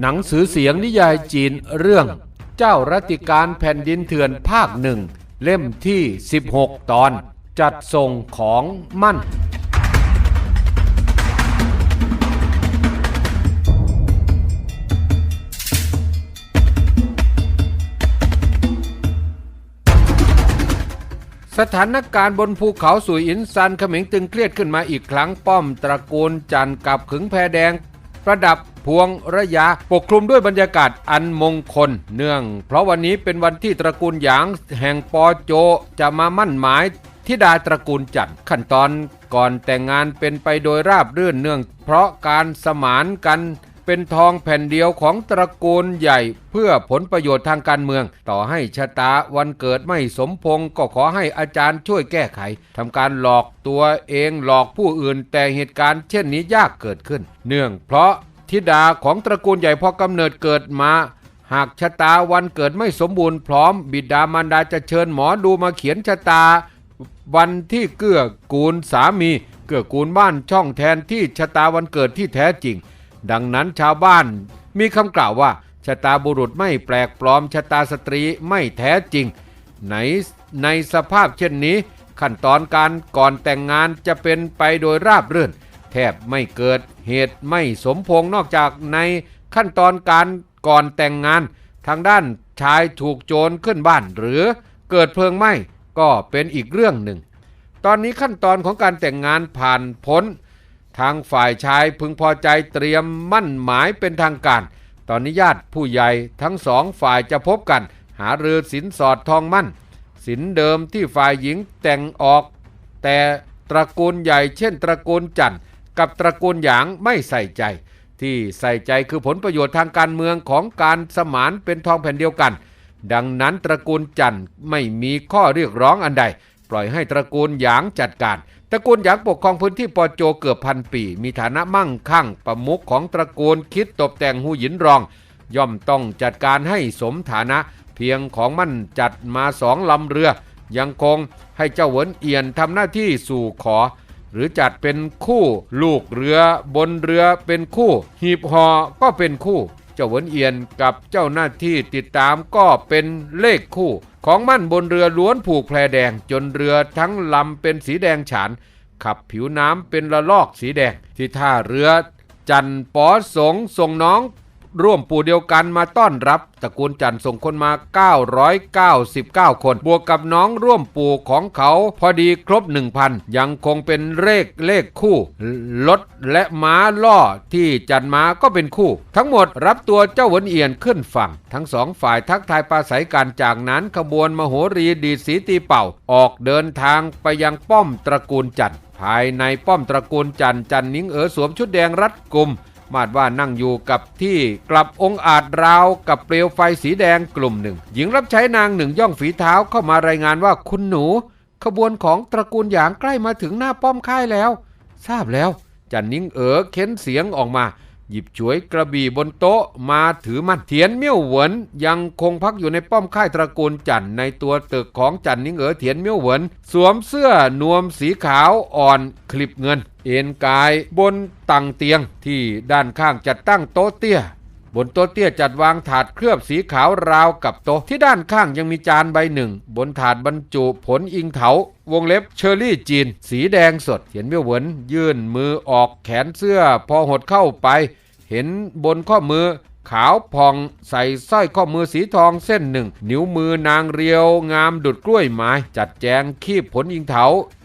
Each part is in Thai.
หนังสือเสียงนิยายจีนเรื่อง เจ้ารัติการแผ่นดินเถื่อนภาคหนึ่ง เล่มที่ 16 ตอน จัดส่งของมั่น สถานการณ์บนภูเขาสุยอินซันเขมิงตึงเครียดขึ้นมาอีกครั้งป้อมตระกูลจันทร์กับขึงแพแดง ประดับ พวงระยะปกคลุมด้วยบรรยากาศอันมงคล เนื่อง เพราะวันนี้เป็นวันที่ตระกูลหยางแห่งปอโจจะมามั่นหมายทิดาตระกูลจันขั้นตอนก่อนแต่งงานเป็นไปโดยราบรื่นเนื่อง เพราะการสมานกันเป็นทองแผ่นเดียวของตระกูลใหญ่ เพื่อผลประโยชน์ทางการเมือง ต่อให้ชะตาวันเกิดไม่สมพงก็ขอให้อาจารย์ช่วยแก้ไขทำการหลอกตัวเองหลอกผู้อื่นแต่เหตุการณ์เช่นนี้ยากเกิดขึ้น เนื่องเพราะ ธิดาของตระกูลใหญ่พอกำเนิดเกิดมา หากชะตาวันเกิดไม่สมบูรณ์พร้อม บิดามารดาจะเชิญหมอดูมาเขียนชะตา วันที่เกื้อกูลสามี เกื้อกูลบ้านช่องแทนที่ชะตาวันเกิดที่แท้จริง ดังนั้นชาวบ้านมีคำกล่าวว่าชะตาบุรุษไม่แปลกปลอมชะตาสตรีไม่แท้จริงในในสภาพเช่นนี้ ขั้นตอนการก่อนแต่งงานจะเป็นไปโดยราบรื่น แทบไม่เกิดเหตุไม่สมพงษ์นอกจากในขั้นตอนการก่อนแต่งงาน ทางด้านชายถูกโจรขึ้นบ้าน หรือเกิดเพลิงไหม้ก็เป็นอีกเรื่องหนึ่ง ตอนนี้ขั้นตอนของการแต่งงานผ่านพ้น ทางฝ่ายชายพึงพอใจเตรียมมั่นหมายเป็นทางการ ตอนนี้ญาติผู้ใหญ่ทั้งสองฝ่ายจะพบกัน หาเรือสินสอดทองมั่น สินเดิมที่ฝ่ายหญิงแต่งออก แต่ตระกูลใหญ่เช่นตระกูลจันทร์ กับตระกูลหยางไม่ใส่ใจ ที่ใส่ใจคือผลประโยชน์ทางการเมืองของการสมานเป็นทองแผ่นเดียวกัน ดังนั้นตระกูลจันทร์ไม่มีข้อเรียกร้องอันใด ปล่อยให้ตระกูลหยางจัดการ ตระกูลหยางปกครองพื้นที่ปอโจเกือบพันปี มีฐานะมั่งคั่งประมุขของตระกูลคิดตบแต่งหูหยินรอง ย่อมต้องจัดการให้สมฐานะ เพียงของมั่นจัดมาสองลำเรือ ยังคงให้เจ้าเหวินเอียนทำหน้าที่สู่ขอ หรือจัดเป็นคู่ลูกเรือบนเรือเป็นคู่ หีบหอก็เป็นคู่ เจ้าหวนเอียนกับเจ้าหน้าที่ติดตามก็เป็นเลขคู่ ของมั่นบนเรือล้วนผูกแพรแดงจนเรือทั้งลำเป็นสีแดงฉาน ขับผิวน้ำเป็นละลอกสีแดงที่ท่าเรือจันทร์ปอสงส่งน้อง ร่วมปู่เดียวกันมาต้อนรับตระกูลจันทร์ส่งคนมา 999 คน บวกกับน้องร่วมปู่ของเขาพอดีครบ 1,000 ยังคงเป็นเลขเลขคู่รถและม้าล่อที่จันมาก็เป็นคู่ ทั้งหมดรับตัวเจ้าหวนเอียนขึ้นฝั่ง ทั้งสองฝ่ายทักทายปราศัยกันจากนั้นขบวนมโหรีดีสีตีเป่า ออกเดินทางไปยังป้อมตระกูลจันทร์ภายในป้อมตระกูลจันทร์จันนิ้งเอ๋อสวมชุดแดงรัดกุม มาดว่านั่งอยู่กับที่กลับองค์อาจราวกับเปลวไฟสีแดงกลุ่มหนึ่ง หญิงรับใช้นางหนึ่งย่องฝีเท้าเข้ามารายงานว่าคุณหนู ขบวนของตระกูลหยางใกล้มาถึงหน้าป้อมค่ายแล้ว ทราบแล้วจันนิ่งเอ๋อเค้นเสียงออกมา หยิบฉวยกระบี่บนโต๊ะมาถือมันเทียนเมี่ยวเหวินยังคงพักอยู่ในป้อมค่ายตระกูลจันในตัวตึกของจันนิ่งเอ๋อเทียนเมี่ยวเหวินสวมเสื้อนวมสีขาวอ่อนคลิปเงิน เอ็นกายบนตังเตียงที่ด้านข้างจัดตั้งโต๊ะเตี้ย บนโต๊ะเตี้ยจัดวางถาดเคลือบสีขาวราวกับโต๊ะที่ด้านข้างยังมีจานใบหนึ่ง บนถาดบรรจุผลอิงเถาวงเล็บเชอร์รี่จีน สีแดงสดเห็นเมี่ยวเหวินยื่นมือออกแขนเสื้อ พอหดเข้าไป เห็นบนข้อมือ ขาวผ่องใส่สร้อยข้อมือสีทองเส้นหนึ่ง นิ้วมือนางเรียวงามดุดกล้วยไม้ จัดแจงคีบผลอิงเถา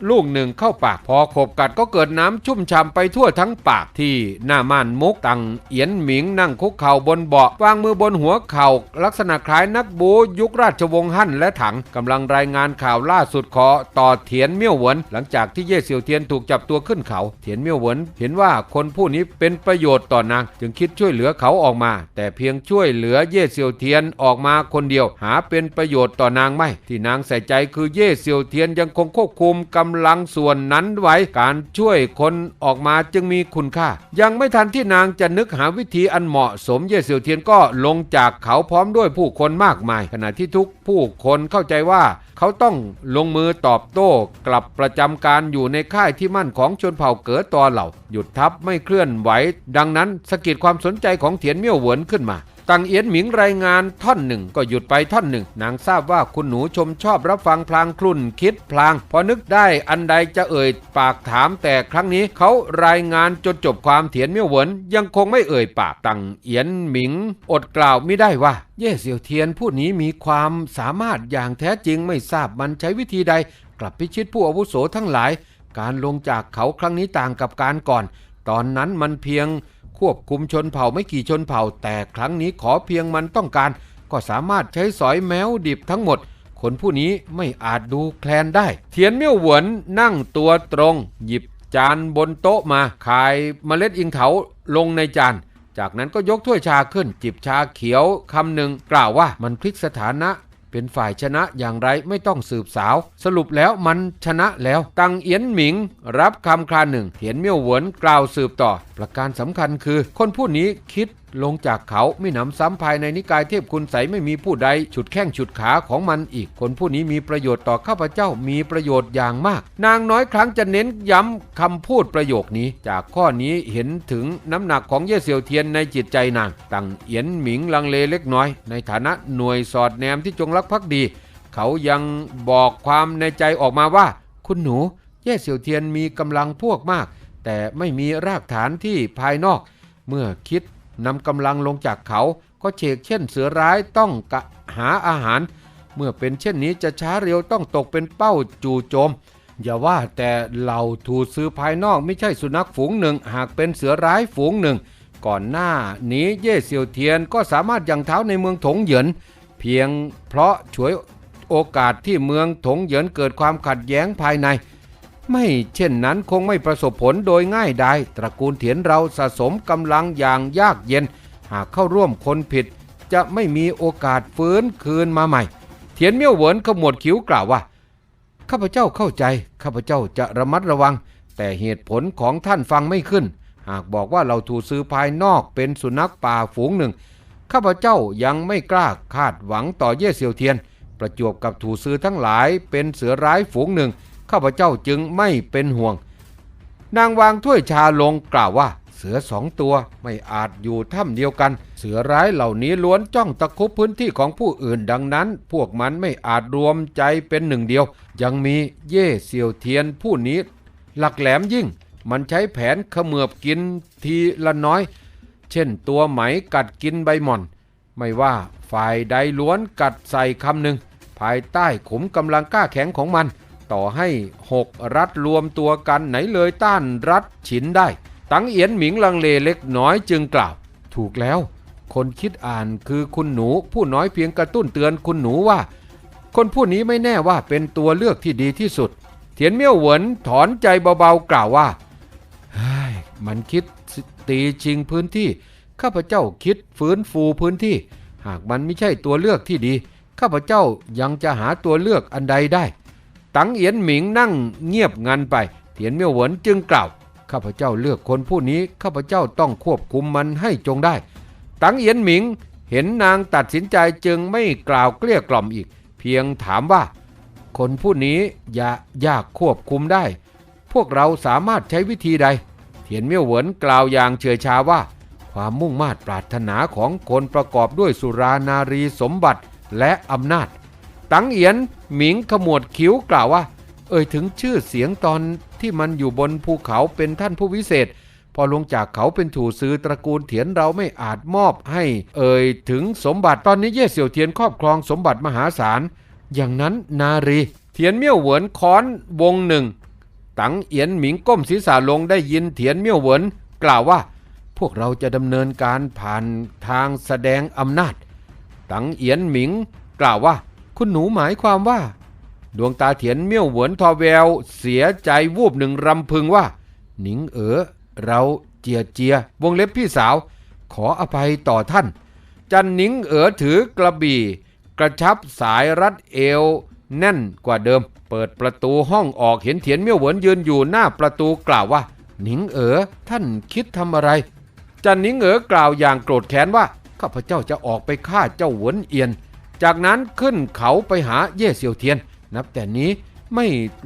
ลูกหนึ่งเข้าปากพอขบกัดก็เกิดน้ำชุ่มฉ่ำไปทั่วทั้งปากที่หน้าม่านมุกตังเอียนหมิงนั่งคุกเข่าบนเบาะวางมือบนหัวเข่า ลักษณะคล้ายนักบูยุคราชวงศ์ฮั่นและถังกำลังรายงานข่าวล่าสุดขอต่อเถียนเมี่ยวเหวินหลังจากที่เย่เซียวเทียนถูกจับตัวขึ้นเขา เถียนเมี่ยวเหวินเห็นว่าคนผู้นี้เป็นประโยชน์ต่อนางจึงคิดช่วยเหลือเขาออกมาแต่เพียงช่วยเหลือเย่เซียวเทียนออกมาคนเดียว หาเป็นประโยชน์ต่อนางไม่ ที่นางใส่ใจคือเย่เซียวเทียนยังคงควบคุมกำลังส่วนนั้นไว้ การช่วยคนออกมาจึงมีคุณค่า ยังไม่ทันที่นางจะนึกหาวิธีอันเหมาะสมเย่เซียวเทียนก็ลงจากเขาพร้อมด้วยผู้คนมากมาย ขณะที่ทุกผู้คนเข้าใจว่าเขาต้องลงมือตอบโต้กลับประจำการอยู่ในค่ายที่มั่นของชนเผ่าเก๋อตอเหล่า หยุดทัพไม่เคลื่อนไหว ดังนั้นสกิดความสนใจของเถียนเมี่ยวเหวินขึ้นมาตังเอียนหมิงรายงานท่อนหนึ่งก็หยุดไปท่อนหนึ่งนางทราบว่าคุณหนูชมชอบรับฟังพลางคลุ่นคิดพลาง พอนึกได้อันใดจะเอ่ยปากถามแต่ครั้งนี้เขารายงานจนจบความเถียนเมี่ยวเหวินยังคงไม่เอ่ยปากตังเอียนหมิง อดกล่าวไม่ได้ว่า เย่เสี่ยวเทียนผู้นี้มีความสามารถอย่างแท้จริงไม่ทราบมันใช้วิธีใด กลับพิชิตผู้อาวุโสทั้งหลาย การลงจากเขาครั้งนี้ต่างกับการก่อน ตอนนั้นมันเพียง ควบคุมชนเผ่าไม่กี่ชนเผ่า แต่ครั้งนี้ขอเพียงมันต้องการ ก็สามารถใช้สอยแมวดิบทั้งหมด คนผู้นี้ไม่อาจดูแคลนได้ เทียนเมี่ยวหวนนั่งตัวตรง หยิบจานบนโต๊ะมาคายเมล็ดอิงเถาลงในจาน จากนั้นก็ยกถ้วยชาขึ้นจิบชาเขียวคำหนึ่งกล่าวว่ามันพลิกสถานะ เป็นฝ่ายชนะอย่างไรไม่ต้องสืบสาว สรุปแล้วมันชนะแล้วตังเอียนหมิง รับคำคราหนึ่งเหียนเมี่ยวเหวนกล่าวสืบต่อ ประการสำคัญคือ คนผู้นี้คิด ลงจากเขาไม่หนำซ้ำภายในนิกายเทพคุณใสไม่มีผู้ใดฉุดแข้งฉุดขาของมันอีก คนผู้นี้มีประโยชน์ต่อข้าพเจ้ามีประโยชน์อย่างมาก นางน้อยครั้งจะเน้นย้ำคำพูดประโยคนี้ จากข้อนี้เห็นถึงน้ำหนักของเย่เซียวเทียนในจิตใจนางตังเอียนหมิงลังเลเล็กน้อย ในฐานะหน่วยสอดแนมที่จงรักภักดี เขายังบอกความในใจออกมาว่า คุณหนูเย่เซียวเทียนมีกำลังพวกมาก แต่ไม่มีรากฐานที่ภายนอก เมื่อคิด นำกำลังลงจากเขาก็เชกเช่นเสือร้ายต้องกะหาอาหาร เมื่อเป็นเช่นนี้จะช้าเร็วต้องตกเป็นเป้าจู่โจม อย่าว่าแต่เหล่าถูซื้อภายนอกไม่ใช่สุนัขฝูงหนึ่ง หากเป็นเสือร้ายฝูงหนึ่ง ก่อนหน้านี้เย่เซียวเทียนก็สามารถยังเท้าในเมืองถงเหยิน เพียงเพราะฉวยโอกาสที่เมืองถงเหยินเกิดความขัดแย้งภายใน ไม่เช่นนั้นคงไม่ประสบผลโดยง่ายดายตระกูลเถียนเราสะสมกำลังอย่างยากเย็น หากเข้าร่วมคนผิด จะไม่มีโอกาสฟื้นคืนมาใหม่เทียนเมี่ยวเหวินขมวดคิ้วกล่าวว่าข้าพเจ้าเข้าใจข้าพเจ้าจะระมัดระวัง แต่เหตุผลของท่านฟังไม่ขึ้น หากบอกว่าเราถูกซื้อภายนอกเป็นสุนัขป่าฝูงหนึ่งข้าพเจ้ายังไม่กล้าคาดหวังต่อเย่เซียวเทียน ประจวบกับถูซื้อทั้งหลายเป็นเสือร้ายฝูงหนึ่ง ข้าพเจ้าจึงไม่เป็นห่วง นางวางถ้วยชาลงกล่าวว่า เสือสองตัวไม่อาจอยู่ถ้ำเดียวกัน เสือร้ายเหล่านี้ล้วนจ้องตะคุบพื้นที่ของผู้อื่นดังนั้น พวกมันไม่อาจรวมใจเป็นหนึ่งเดียว ยังมีเย่เซียวเทียนผู้นี้ หลักแหลมยิ่ง มันใช้แผนขมือบกินทีละน้อย เช่นตัวไหมกัดกินใบหม่อน ไม่ว่าฝ่ายใดล้วนกัดใส่คำหนึ่งภายใต้ขุมกำลังกล้าแข็งของมัน ต่อให้หกรัฐรวมตัวกันไหนเลยต้านรัฐฉินได้ ตังเอียนหมิงลังเลเล็กน้อยจึงกล่าว ถูกแล้ว คนคิดอ่านคือคุณหนูผู้น้อยเพียงกระตุ้นเตือนคุณหนูว่า คนผู้นี้ไม่แน่ว่าเป็นตัวเลือกที่ดีที่สุด เทียนเมี่ยวเหวินถอนใจเบาๆกล่าวว่าเฮ้ยมันคิดตีชิงพื้นที่ ข้าพเจ้าคิดฟื้นฟูพื้นที่ หากมันไม่ใช่ตัวเลือกที่ดี ข้าพเจ้ายังจะหาตัวเลือกอันใดได้ ตังเอียนหมิงนั่งเงียบงันไปเทียนเมี่ยวเหวินจึงกล่าว ข้าพเจ้าเลือกคนผู้นี้ ข้าพเจ้าต้องควบคุมมันให้จงได้ ตังเอียนหมิงเห็นนางตัดสินใจจึงไม่กล่าวเกลี้ยกล่อมอีก เพียงถามว่า คนผู้นี้อย่ายากควบคุมได้ พวกเราสามารถใช้วิธีใดเทียนเมี่ยวเหวินกล่าวอย่างเฉยชาว่า ความมุ่งมา่ปรารถนาของคนประกอบด้วยสุรานารีสมบัติและอำนาจ ตังเอียน หมิงขมวดคิ้วกล่าวว่า เอ่ยถึงชื่อเสียงตอนที่มันอยู่บนภูเขาเป็นท่านผู้วิเศษ พอลงจากเขาเป็นถูซื้อตระกูลเถียนเราไม่อาจมอบให้ เอ่ยถึงสมบัติตอนนี้เย่เสี่ยวเทียนครอบครองสมบัติมหาศาล อย่างนั้นนารีเทียนเมี่ยวเหวินค้อนวงหนึ่งตังเอียนหมิงก้มศีรษะลงได้ยินเถียนเมี่ยวเหวินกล่าวว่า พวกเราจะดำเนินการผ่านทางแสดงอำนาจ ตังเอียนหมิงกล่าวว่า คุณหนูหมายความว่า ดวงตาเถียนเมี่ยวเหวินทอแวว เสียใจวูบหนึ่งรำพึงว่า หนิงเอ๋อเราเจียเจียวงเล็บพี่สาว ขออภัยต่อท่าน จันหนิงเอ๋อถือกระบี่ กระชับสายรัดเอว แน่นกว่าเดิม เปิดประตูห้องออกเห็นเถียนเมี่ยวเหวินยืนอยู่หน้าประตูกล่าวว่า หนิงเอ๋อท่านคิดทำอะไร จันหนิงเอ๋อกล่าวอย่างโกรธแค้นว่าข้าพเจ้าจะออกไปฆ่าเจ้าหวนเอียน จากนั้นขึ้นเขาไปหาเย่เซียวเทียน นับแต่นี้ไม่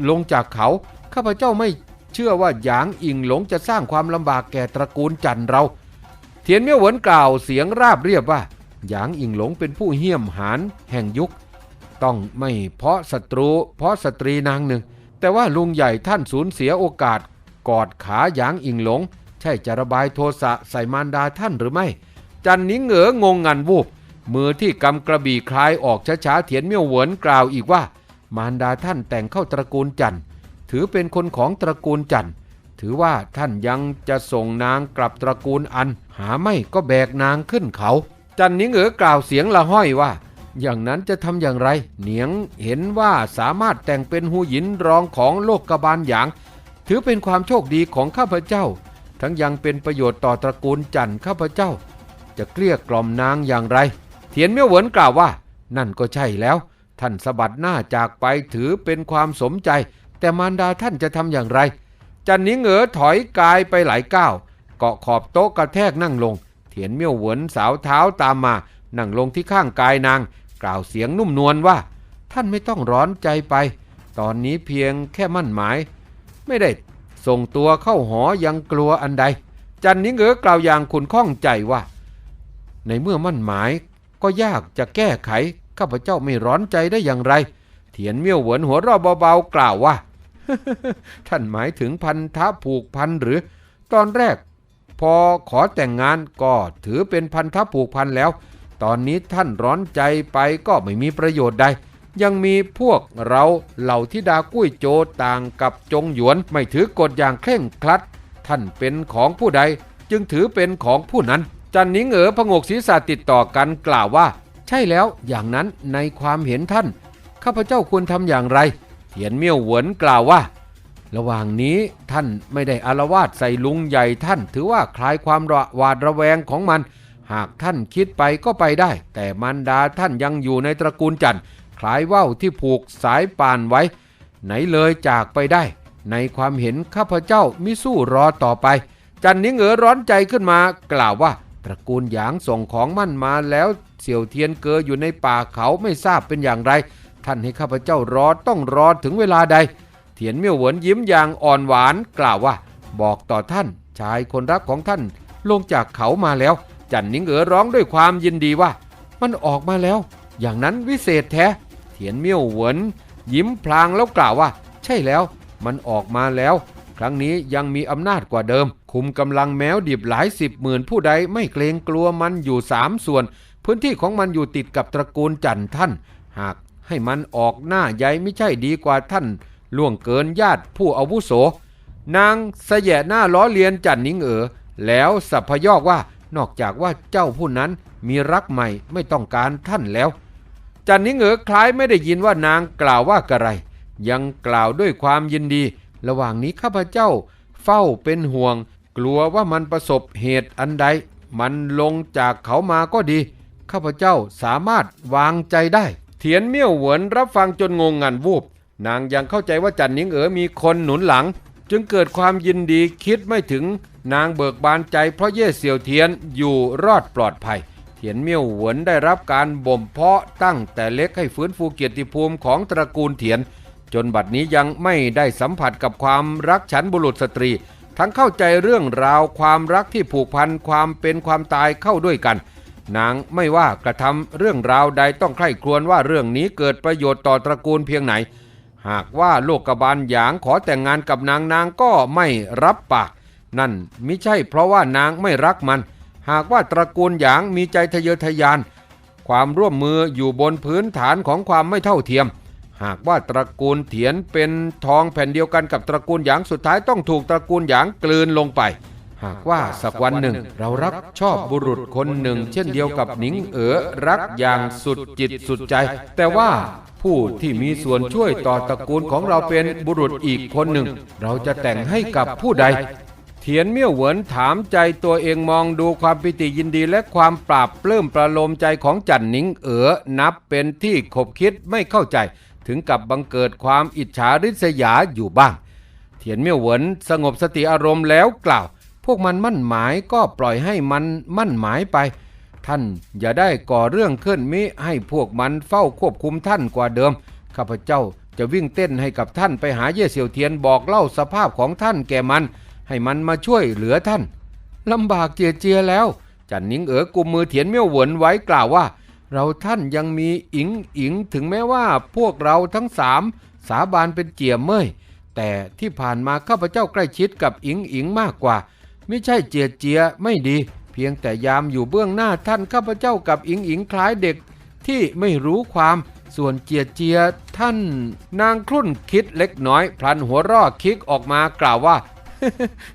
ลงจากเขา ข้าพเจ้าไม่เชื่อว่าหยางอิงหลงจะสร้างความลำบากแก่ตระกูลจันเรา เทียนเมี่ยวเหวินกล่าวเสียงราบเรียบว่าหยางอิงหลงเป็นผู้เหี้ยมหานแห่งยุค ต้องไม่เพราะศัตรู เพราะสตรีนางหนึ่ง แต่ว่าลุงใหญ่ท่านสูญเสียโอกาส กอดขาหยางอิงหลง ใช่จะระบายโทสะใส่มารดาท่านหรือไม่ จันนิ้งเหงองงงันวูบ มือที่กำกระบี่คลายออกช้าๆเถียนเมี่ยวเหวินกล่าวอีกว่า มารดาท่านแต่งเข้าตระกูลจันทร์ถือเป็นคนของตระกูลจันทร์ถือว่าท่านยังจะส่งนางกลับตระกูลอัน หาไม่ก็แบกนางขึ้นเขา จันนิงเอ๋อกล่าวเสียงละห้อยว่า อย่างนั้นจะทำอย่างไร เหนียงเห็นว่าสามารถแต่งเป็นหูหยินรองของโลกกบาลหยาง ถือเป็นความโชคดีของข้าพเจ้า ทั้งยังเป็นประโยชน์ต่อตระกูลจันทร์ข้าพเจ้า จะเกลี้ยกล่อมนางอย่างไร เทียนเมี่ยวเหวินกล่าวว่า นั่นก็ใช่แล้ว ท่านสะบัดหน้าจากไปถือเป็นความสมใจ แต่มารดาท่านจะทำอย่างไรจันนิงเอ๋อถอยกายไปหลายก้าวเกาะขอบโต๊ะกระแทกนั่งลง เถียนเมี่ยวเหวินสาวเท้าตามมา นั่งลงที่ข้างกายนาง กล่าวเสียงนุ่มนวลว่า ท่านไม่ต้องร้อนใจไป ตอนนี้เพียงแค่มั่นหมาย ไม่ได้ส่งตัวเข้าหอยังกลัวอันใด จันนิงเอ๋อกล่าวอย่างขุนข้องใจว่า ในเมื่อมั่นหมาย ก็ยากจะแก้ไข ข้าพเจ้าไม่ร้อนใจได้อย่างไร เถียนเมี่ยวเหวนหัวเราะเบาๆกล่าวว่า ท่านหมายถึงพันธะผูกพันหรือ ตอนแรก พอขอแต่งงานก็ถือเป็นพันธะผูกพันแล้ว ตอนนี้ท่านร้อนใจไปก็ไม่มีประโยชน์ใดยังมีพวกเราเหล่าทิดากุ้ยโจต่างกับจงหยวนไม่ถือกฎอย่างเคร่งครัด ท่านเป็นของผู้ใดจึงถือเป็นของผู้นั้น จันนิงเอ๋อพงกศีรษะติดต่อกันกล่าวว่า ใช่แล้วอย่างนั้นในความเห็นท่าน ข้าพเจ้าควรทำอย่างไรเถียนเมี่ยวหวนกล่าวว่า ระหว่างนี้ท่านไม่ได้อารวาสใส่ลุงใหญ่ท่าน ถือว่าคลายความระหวาดระแวงของมัน หากท่านคิดไปก็ไปได้ แต่มันดาท่านยังอยู่ในตระกูลจันทร์คล้ายว่าวที่ผูกสายป่านไว้ ไหนเลยจากไปได้ ในความเห็นข้าพเจ้ามิสู้รอต่อไป จันนิงเอ๋อร้อนใจขึ้นมากล่าวว่า ตระกูลหยางส่งของมั่นมาแล้วเสี่ยวเทียนเกออยู่ในป่าเขาไม่ทราบเป็นอย่างไร ท่านให้ข้าพเจ้ารอต้องรอถึงเวลาใดเถียนเมี่ยวเหวินยิ้มอย่างอ่อนหวานกล่าวว่า บอกต่อท่านชายคนรักของท่าน ลงจากเขามาแล้ว จันนิงเอ๋อร้องด้วยความยินดีว่า มันออกมาแล้ว อย่างนั้นวิเศษแท้เถียนเมี่ยวเหวินยิ้มพลางแล้วกล่าวว่า ใช่แล้ว มันออกมาแล้ว ครั้งนี้ยังมีอำนาจกว่าเดิม คุมกำลังแมวดิบหลายสิบหมื่นผู้ใดไม่เกรงกลัวมันอยู่สามส่วน พื้นที่ของมันอยู่ติดกับตระกูลจันท่าน หากให้มันออกหน้าใหญ่ไม่ใช่ดีกว่าท่าน ล่วงเกินญาติผู้อาวุโส นางเสยะหน้าล้อเลียนจันนิงเอ๋อแล้วสัพพยอกว่านอกจากว่าเจ้าผู้นั้นมีรักใหม่ไม่ต้องการท่านแล้ว จันนิงเอ๋อคล้ายไม่ได้ยินว่านางกล่าวว่ากระไร ยังกล่าวด้วยความยินดี ระหว่างนี้ข้าพเจ้าเฝ้าเป็นห่วง กลัวว่ามันประสบเหตุอันใด มันลงจากเขามาก็ดี ข้าพเจ้าสามารถวางใจได้ เถียนเมี่ยวเหวินรับฟังจนงงงันวูบ นางยังเข้าใจว่าจันนิงเอ๋อมีคนหนุนหลัง จึงเกิดความยินดีคิดไม่ถึง นางเบิกบานใจเพราะเย่เสี่ยวเทียนอยู่รอดปลอดภัยเถียนเมี่ยวเหวินได้รับการบ่มเพาะตั้งแต่เล็กให้ฟื้นฟูเกียรติภูมิของตระกูลเถียน จนบัดนี้ยังไม่ได้สัมผัสกับความรักฉันบุรุษสตรี ทั้งเข้าใจเรื่องราวความรักที่ผูกพันความเป็นความตายเข้าด้วยกัน นางไม่ว่ากระทำเรื่องราวใดต้องใคร่ครวญว่าเรื่องนี้เกิดประโยชน์ต่อตระกูลเพียงไหน หากว่าโลกบาลหยางขอแต่งงานกับนางนางก็ไม่รับปาก นั่นมิใช่เพราะว่านางไม่รักมัน หากว่าตระกูลหยางมีใจทะเยอทะยาน ความร่วมมืออยู่บนพื้นฐานของความไม่เท่าเทียม หากว่าตระกูลเถียนเป็นทองแผ่นเดียวกันกับตระกูลหยางสุดท้ายต้องถูกตระกูลหยางกลืนลงไป หากว่าสักวันหนึ่งเรารักชอบบุรุษคนหนึ่ง เช่นเดียวกับหนิงเอ๋อรักอย่างสุดจิตสุดใจ แต่ว่าผู้ที่มีส่วนช่วยต่อตระกูลของเราเป็นบุรุษอีกคนหนึ่ง เราจะแต่งให้กับผู้ใด เถียนเมี่ยวเหวินถามใจตัวเองมองดูความปิติยินดีและความปราบปลื้มประโลมใจของจันหนิงเอ๋อนับเป็นที่ขบคิดไม่เข้าใจ ถึงกับบังเกิดความอิจฉาริษยาอยู่บ้างเถียนเมี่ยวเหวินสงบสติอารมณ์แล้วกล่าว พวกมันมั่นหมายก็ปล่อยให้มันมั่นหมายไป ท่านอย่าได้ก่อเรื่องขึ้นมิให้พวกมันเฝ้าควบคุมท่านกว่าเดิม ข้าพเจ้าจะวิ่งเต้นให้กับท่านไปหาเย่เสี่ยวเทียนบอกเล่าสภาพของท่านแก่มัน ให้มันมาช่วยเหลือท่านลำบากเจียเจียแล้ว จันนิงเอ๋อกุมมือเถียนเมี่ยวเหวินไว้กล่าวว่า เราท่านยังมีอิงอิงถึงแม้ว่าพวกเราทั้งสามสาบานเป็นเจียมเมยแต่ที่ผ่านมาข้าพเจ้าใกล้ชิดกับอิงอิงมากกว่า ไม่ใช่เจียเจียไม่ดี เพียงแต่ยามอยู่เบื้องหน้าท่านข้าพเจ้ากับอิงอิงคล้ายเด็ก ที่ไม่รู้ความส่วนเจียเจียท่าน นางครุ่นคิดเล็กน้อย พลันหัวรอคิกออกมากล่าวว่า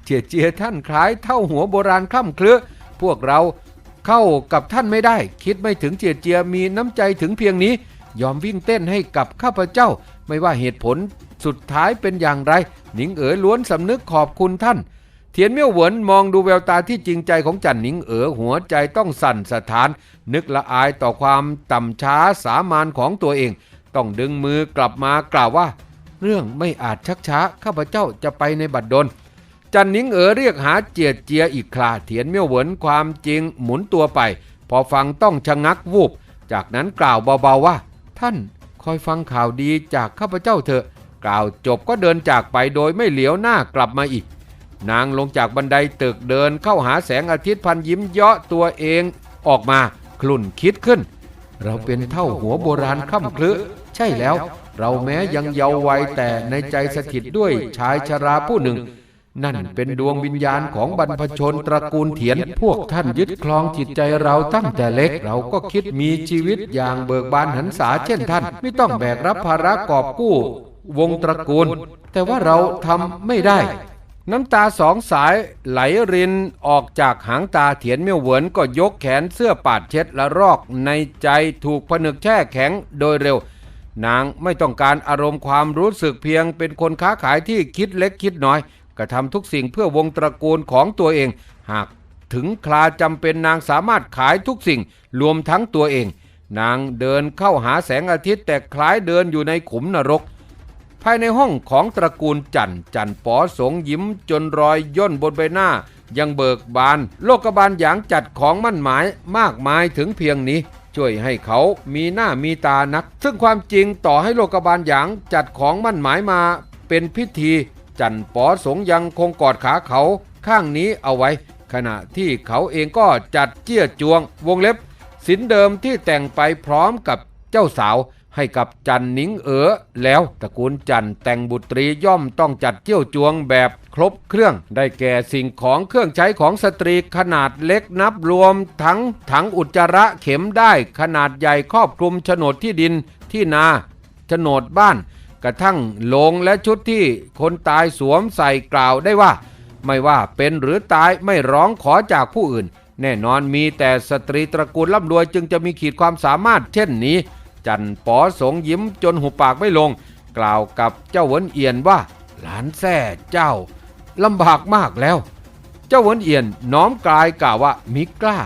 เจียเจียท่านคล้ายเท่าหัวโบราณคล่ำเคลือพวกเรา เข้ากับท่านไม่ได้ คิดไม่ถึงเจียเจียมีน้ำใจถึงเพียงนี้ ยอมวิ่งเต้นให้กับข้าพเจ้า ไม่ว่าเหตุผลสุดท้ายเป็นอย่างไร หนิงเอ๋อล้วนสำนึกขอบคุณท่าน เทียนเมี่ยวเหวินมองดูแววตาที่จริงใจของจันหนิงเอ๋อหัวใจต้องสั่นสะท้าน นึกละอายต่อความต่ำช้าสามานของตัวเอง ต้องดึงมือกลับมากล่าวว่า เรื่องไม่อาจชักช้าข้าพเจ้าจะไปในบัดดล จันนิงเอ๋อเรียกหาเจียดเจียอีกคราเถียนเมี่ยวเหวินความจริงหมุนตัวไป พอฟังต้องชะงักวูบ จากนั้นกล่าวเบาๆว่า ท่านคอยฟังข่าวดีจากข้าพเจ้าเถอะ กล่าวจบก็เดินจากไปโดยไม่เหลียวหน้ากลับมาอีก นางลงจากบันไดตึกเดินเข้าหาแสงอาทิตย์พันยิ้มเยาะตัวเองออกมาคลุ่นคิดขึ้น เราเป็นเท่าหัวโบราณค่ำคลึใช่แล้ว เราแม้ยังเยาว์วัยแต่ในใจสถิตด้วยชายชราผู้หนึ่ง นั่นเป็นดวงวิญญาณของบรรพชนตระกูลเถียน พวกท่านยึดครองจิตใจเราตั้งแต่เล็กเราก็คิดมีชีวิตอย่างเบิกบานหันษาเช่นท่าน ไม่ต้องแบกรับภาระกอบกู้ วงตระกูล แต่ว่าเราทำไม่ได้ น้ำตาสองสายไหลรินออกจากหางตาเถียนเมี่ยวเหวินก็ยกแขนเสื้อปาดเช็ดและรอกในใจถูกผนึกแช่แข็งโดยเร็วนางไม่ต้องการอารมณ์ความรู้สึกเพียงเป็นคนค้าขายที่คิดเล็กคิดน้อย กระทำทุกสิ่งเพื่อวงตระกูลของตัวเอง หากถึงคราจำเป็นนางสามารถขายทุกสิ่งรวมทั้งตัวเอง นางเดินเข้าหาแสงอาทิตย์แต่คล้ายเดินอยู่ในขุมนรก ภายในห้องของตระกูลจันทร์จันทร์ปอสงยิ้มจนรอยย่นบนใบหน้า ยังเบิกบาน โลกบาลหยางจัดของมั่นหมายมากมายถึงเพียงนี้ช่วยให้เขามีหน้ามีตานัก ซึ่งความจริงต่อให้โลกบาลหยางจัดของมั่นหมายมาเป็นพิธี จันทร์ปอสงยังคงกอดขาเขาข้างนี้เอาไว้ ขณะที่เขาเองก็จัดเจี้ยจวง วงเล็บ สินเดิมที่แต่งไปพร้อมกับเจ้าสาวให้กับจันนิงเอ๋อแล้วตระกูลจันแต่งบุตรีย่อมต้องจัดเที่ยวจวงแบบครบเครื่อง ได้แก่สิ่งของเครื่องใช้ของสตรีขนาดเล็กนับรวมทั้งถังอุจจาระเข็มได้ขนาดใหญ่ครอบคลุมโฉนดที่ดินที่นาโฉนดบ้าน กระทั่งลงและชุดที่คนตายสวมใส่กล่าวได้ว่า ไม่ว่าเป็นหรือตายไม่ร้องขอจากผู้อื่น แน่นอนมีแต่สตรีตระกูลร่ำรวยจึงจะมีขีดความสามารถเช่นนี้ จันปอสงยิ้มจนหุบปากไม่ลง กล่าวกับเจ้าหวนเอียนว่า หลานแท้เจ้าลำบากมากแล้ว เจ้าหวนเอียนน้อมกายกล่าวว่ามิกล้า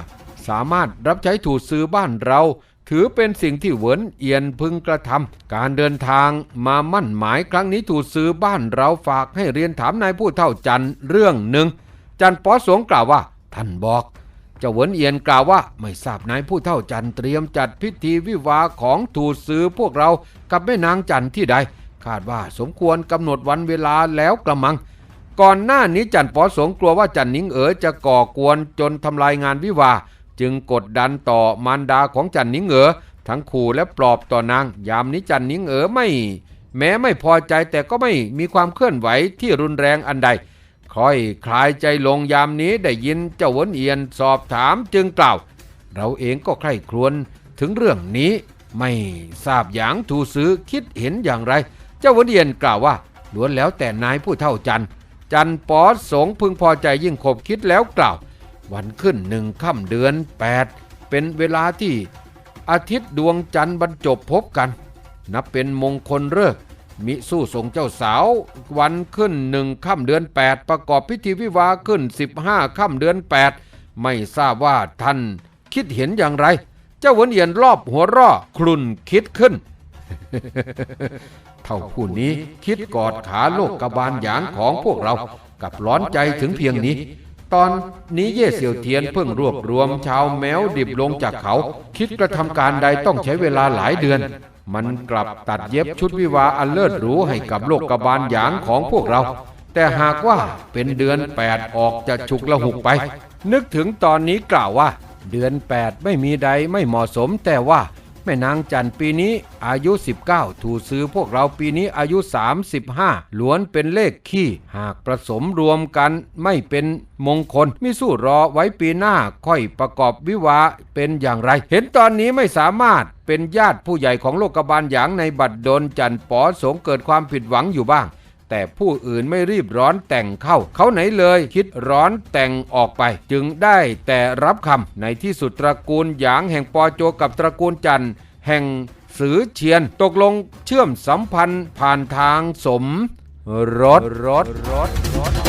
สามารถรับใช้ถูกซื้อบ้านเรา ถือเป็นสิ่งที่เหวินเอียนพึงกระทำการเดินทางมามั่นหมายครั้งนี้ถูกซื้อบ้านเราฝากให้เรียนถามนายผู้เท่าจันเรื่องหนึ่ง จันปอสงกล่าวว่า ท่านบอกเจ้าเหวินเอียนกล่าวว่าไม่ทราบนายผู้เท่าจันเตรียมจัดพิธีวิวาของถูกซื้อพวกเรากับแม่นางจันที่ใด คาดว่าสมควรกำหนดวันเวลาแล้วกระมังก่อนหน้านี้จันปอสงกลัวว่าจันนิงเอ๋อจะก่อกวนจนทำลายงานวิวา จึงกดดันต่อมารดาของจันนิงเอ๋อทั้งขู่และปลอบต่อนาง ยามนี้จันนิงเอ๋อไม่ แม้ไม่พอใจแต่ก็ไม่มีความเคลื่อนไหวที่รุนแรงอันใด ค่อยคลายใจลงยามนี้ได้ยินเจ้าวนเอียนสอบถามจึงกล่าว เราเองก็ใคร่ครวญถึงเรื่องนี้ไม่ทราบอย่างทูซื้อคิดเห็นอย่างไร เจ้าวนเอียนกล่าวว่าล้วนแล้วแต่นายผู้เท่าจันจันปอสงพึงพอใจยิ่งขบคิดแล้วกล่าว วันขึ้นหนึ่งค่ำเดือน 8 เป็นเวลาที่อาทิตย์ดวงจันทร์บรรจบพบกัน นับเป็นมงคลฤกษ์มิสู้ส่งเจ้าสาว วันขึ้นหนึ่งค่ำเดือน 8 ประกอบพิธีวิวาขึ้น 15ค่ำเดือน 8 ไม่ทราบว่าท่านคิดเห็นอย่างไร เจ้าหวนเอียนรอบหัวร่อคลุนคิดขึ้น เท่าผู้นี้คิดกอดขาโลกกบาลหยางของพวกเรา กับร้อนใจถึงเพียงนี้ ตอนนี้เย่เสี่ยวเทียนเพิ่งรวบรวมชาวแมวดิบลงจากเขา คิดกระทำการใดต้องใช้เวลาหลายเดือน มันกลับตัดเย็บชุดวิวาอันเลิศหรูให้กับโลกกบาลหยางของพวกเรา แต่หากว่าเป็นเดือน 8 ออกจะฉุกละหุกไป นึกถึงตอนนี้กล่าวว่า เดือน 8 ไม่มีใดไม่เหมาะสมแต่ว่า แม่นางจันปีนี้อายุ 19 ถูซื้อพวกเราปีนี้อายุ 35 ล้วนเป็นเลขขี้ หากผสมรวมกันไม่เป็นมงคลมิสู้รอไว้ปีหน้าค่อยประกอบวิวาเป็นอย่างไร เห็นตอนนี้ไม่สามารถเป็นญาติผู้ใหญ่ของโลกบาลหยางในบัดดลจันป๋อสงเกิดความผิดหวังอยู่บ้าง แต่ผู้อื่นไม่รีบร้อนแต่งเข้า เขาไหนเลยคิดร้อนแต่งออกไป จึงได้แต่รับคำในที่สุดตระกูลหยางแห่งปอโจกับตระกูลจันแห่งสือเชียนตกลงเชื่อมสัมพันธ์ผ่านทางสมรถรถรถรถ